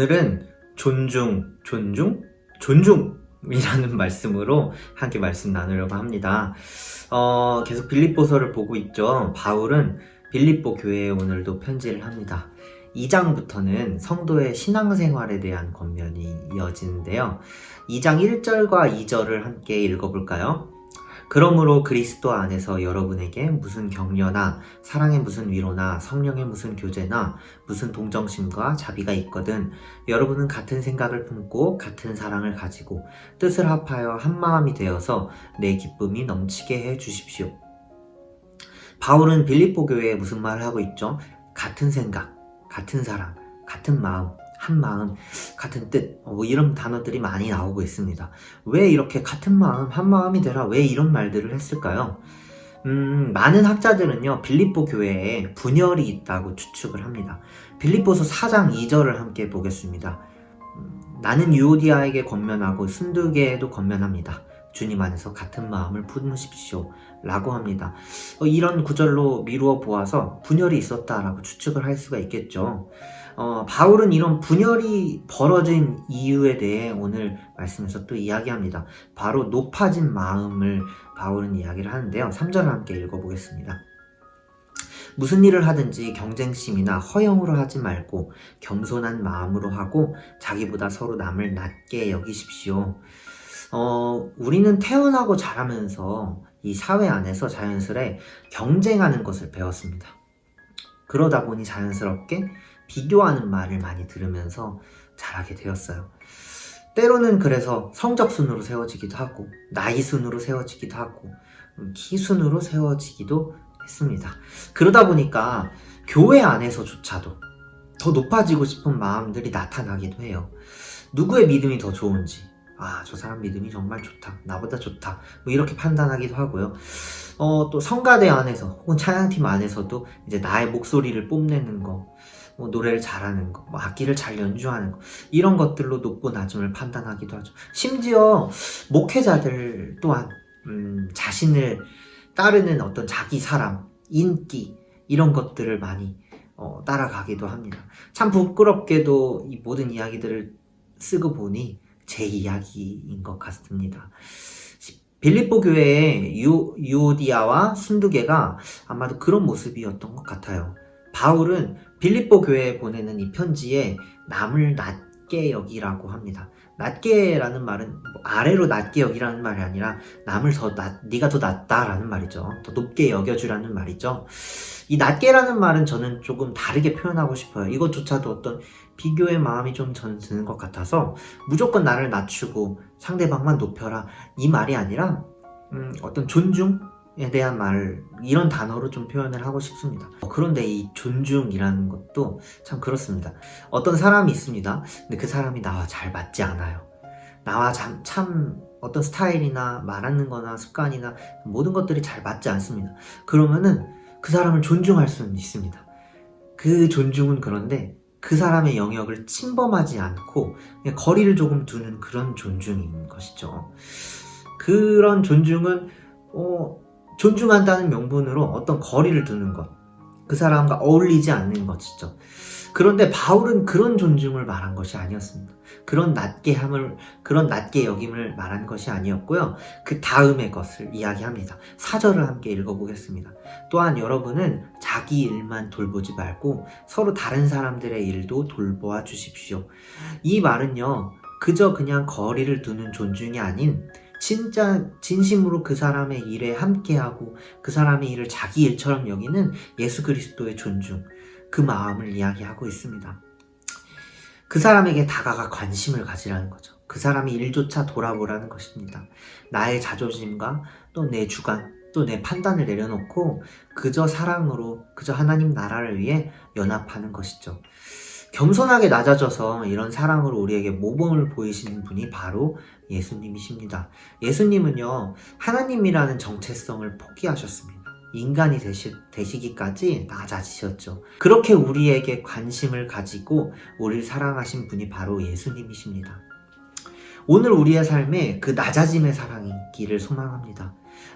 오늘은 존중, 존중, 존중 이라는 말씀으로 함께 말씀 나누려고 합니다. 어, 계속 빌립보서를 보고 있죠. 바울은 빌립보 교회에 오늘도 편지를 합니다. 2장부터는 성도의 신앙생활에 대한 권면이 이어지는데요. 2장 1절과 2절을 함께 읽어볼까요? 그러므로 그리스도 안에서 여러분에게 무슨 격려나 사랑의 무슨 위로나 성령의 무슨 교제나 무슨 동정심과 자비가 있거든 여러분은 같은 생각을 품고 같은 사랑을 가지고 뜻을 합하여 한 마음이 되어서 내 기쁨이 넘치게 해 주십시오. 바울은 빌립보 교회에 무슨 말을 하고 있죠? 같은 생각, 같은 사랑, 같은 마음, 한 마음, 같은 뜻, 어, 뭐 이런 단어들이 많이 나오고 있습니다. 왜 이렇게 같은 마음, 한 마음이 되라, 왜 이런 말들을 했을까요? 음, 많은 학자들은요, 빌립보 교회에 분열이 있다고 추측을 합니다. 빌립보서 4장 2절을 함께 보겠습니다. 음, 나는 유오디아에게 권면하고 순두개에도 권면합니다. 주님 안에서 같은 마음을 품으십시오. 라고 합니다. 어, 이런 구절로 미루어 보아서 분열이 있었다라고 추측을 할 수가 있겠죠. 어, 바울은 이런 분열이 벌어진 이유에 대해 오늘 말씀에서 또 이야기합니다. 바로 높아진 마음을 바울은 이야기를 하는데요. 3절을 함께 읽어보겠습니다. 무슨 일을 하든지 경쟁심이나 허영으로 하지 말고 겸손한 마음으로 하고 자기보다 서로 남을 낮게 여기십시오. 어, 우리는 태어나고 자라면서 이 사회 안에서 자연스레 경쟁하는 것을 배웠습니다. 그러다 보니 자연스럽게 비교하는 말을 많이 들으면서 자라게 되었어요. 때로는 그래서 성적 순으로 세워지기도 하고, 나이 순으로 세워지기도 하고, 음, 키 순으로 세워지기도 했습니다. 그러다 보니까 교회 안에서조차도 더 높아지고 싶은 마음들이 나타나기도 해요. 누구의 믿음이 더 좋은지, 아, 저 사람 믿음이 정말 좋다. 나보다 좋다. 뭐 이렇게 판단하기도 하고요. 어, 또 성가대 안에서 혹은 찬양팀 안에서도 이제 나의 목소리를 뽐내는 거, 뭐 노래를 잘하는 거, 뭐 악기를 잘 연주하는 거 이런 것들로 높고 낮음을 판단하기도 하죠. 심지어 목회자들 또한 음, 자신을 따르는 어떤 자기 사람, 인기 이런 것들을 많이 어, 따라가기도 합니다. 참 부끄럽게도 이 모든 이야기들을 쓰고 보니 제 이야기인 것 같습니다. 빌립보 교회의 유, 유오디아와 순두개가 아마도 그런 모습이었던 것 같아요. 바울은 빌립보 교회에 보내는 이 편지에 남을 낮게 여기라고 합니다. 낮게라는 말은 뭐 아래로 낮게 여기라는 말이 아니라 남을 더 낮, 네가 더 낫다라는 말이죠. 더 높게 여겨주라는 말이죠. 이 낮게라는 말은 저는 조금 다르게 표현하고 싶어요. 이것조차도 어떤 비교의 마음이 좀 저는 드는 것 같아서 무조건 나를 낮추고 상대방만 높여라 이 말이 아니라 음, 어떤 존중에 대한 말 이런 단어로 좀 표현을 하고 싶습니다. 그런데 이 존중이라는 것도 참 그렇습니다. 어떤 사람이 있습니다. 근데 그 사람이 나와 잘 맞지 않아요. 나와 참, 참 어떤 스타일이나 말하는 거나 습관이나 모든 것들이 잘 맞지 않습니다. 그러면은 그 사람을 존중할 수는 있습니다. 그 존중은 그런데 그 사람의 영역을 침범하지 않고 거리를 조금 두는 그런 존중인 것이죠. 그런 존중은 어, 존중한다는 명분으로 어떤 거리를 두는 것, 그 사람과 어울리지 않는 것이죠. 그런데 바울은 그런 존중을 말한 것이 아니었습니다. 그런 낮게 함을, 그런 낮게 여김을 말한 것이 아니었고요. 그 다음의 것을 이야기합니다. 사절을 함께 읽어보겠습니다. 또한 여러분은 자기 일만 돌보지 말고 서로 다른 사람들의 일도 돌보아 주십시오. 이 말은요, 그저 그냥 거리를 두는 존중이 아닌 진짜 진심으로 그 사람의 일에 함께하고 그 사람의 일을 자기 일처럼 여기는 예수 그리스도의 존중, 그 마음을 이야기하고 있습니다. 그 사람에게 다가가 관심을 가지라는 거죠. 그 사람의 일조차 돌아보라는 것입니다. 나의 자존심과 또 내 주관, 또 내 판단을 내려놓고 그저 사랑으로, 그저 하나님 나라를 위해 연합하는 것이죠. 겸손하게 낮아져서 이런 사랑으로 우리에게 모범을 보이시는 분이 바로 예수님이십니다. 예수님은요, 하나님이라는 정체성을 포기하셨습니다. 인간이 되시, 되시기까지 낮아지셨죠. 그렇게 우리에게 관심을 가지고 우리를 사랑하신 분이 바로 예수님이십니다. 오늘 우리의 삶에 그 낮아짐의 사랑이 있기를 소망합니다.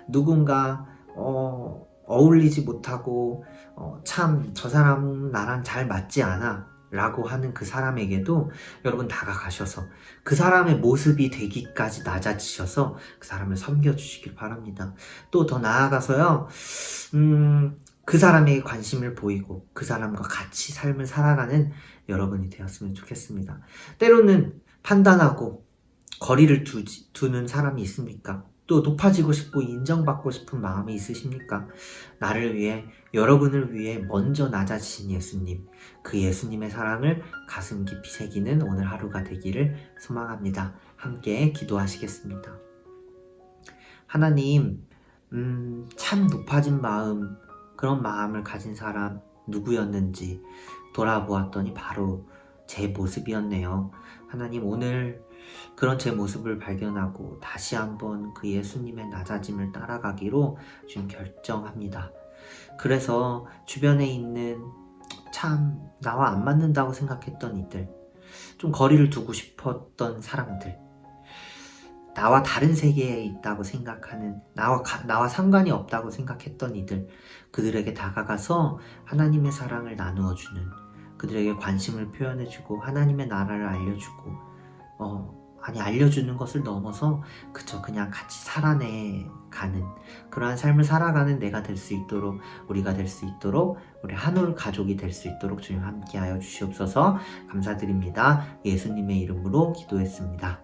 누군가 어, 어울리지 못하고 어, 참 저 사람 나랑 잘 맞지 않아 라고 하는 그 사람에게도 여러분 다가가셔서 그 사람의 모습이 되기까지 낮아지셔서 그 사람을 섬겨주시길 바랍니다. 또 더 나아가서요, 음, 그 사람에게 관심을 보이고 그 사람과 같이 삶을 살아가는 여러분이 되었으면 좋겠습니다. 때로는 판단하고 거리를 두지, 두는 사람이 있습니까? 또 높아지고 싶고 인정받고 싶은 마음이 있으십니까? 나를 위해, 여러분을 위해 먼저 낮아지신 예수님, 그 예수님의 사랑을 가슴 깊이 새기는 오늘 하루가 되기를 소망합니다. 함께 기도하시겠습니다. 하나님, 음, 참 높아진 마음, 그런 마음을 가진 사람 누구였는지 돌아보았더니 바로 제 모습이었네요. 하나님, 오늘 그런 제 모습을 발견하고 다시 한번 그 예수님의 낮아짐을 따라가기로 지금 결정합니다. 그래서 주변에 있는 참 나와 안 맞는다고 생각했던 이들, 좀 거리를 두고 싶었던 사람들, 나와 다른 세계에 있다고 생각하는, 나와, 가- 나와 상관이 없다고 생각했던 이들, 그들에게 다가가서 하나님의 사랑을 나누어 주는, 그들에게 관심을 표현해주고, 하나님의 나라를 알려주고, 어, 아니, 알려주는 것을 넘어서, 그저 그냥 같이 살아내 가는, 그러한 삶을 살아가는 내가 될 수 있도록, 우리가 될 수 있도록, 우리 한올 가족이 될 수 있도록 주님 함께하여 주시옵소서 감사드립니다. 예수님의 이름으로 기도했습니다.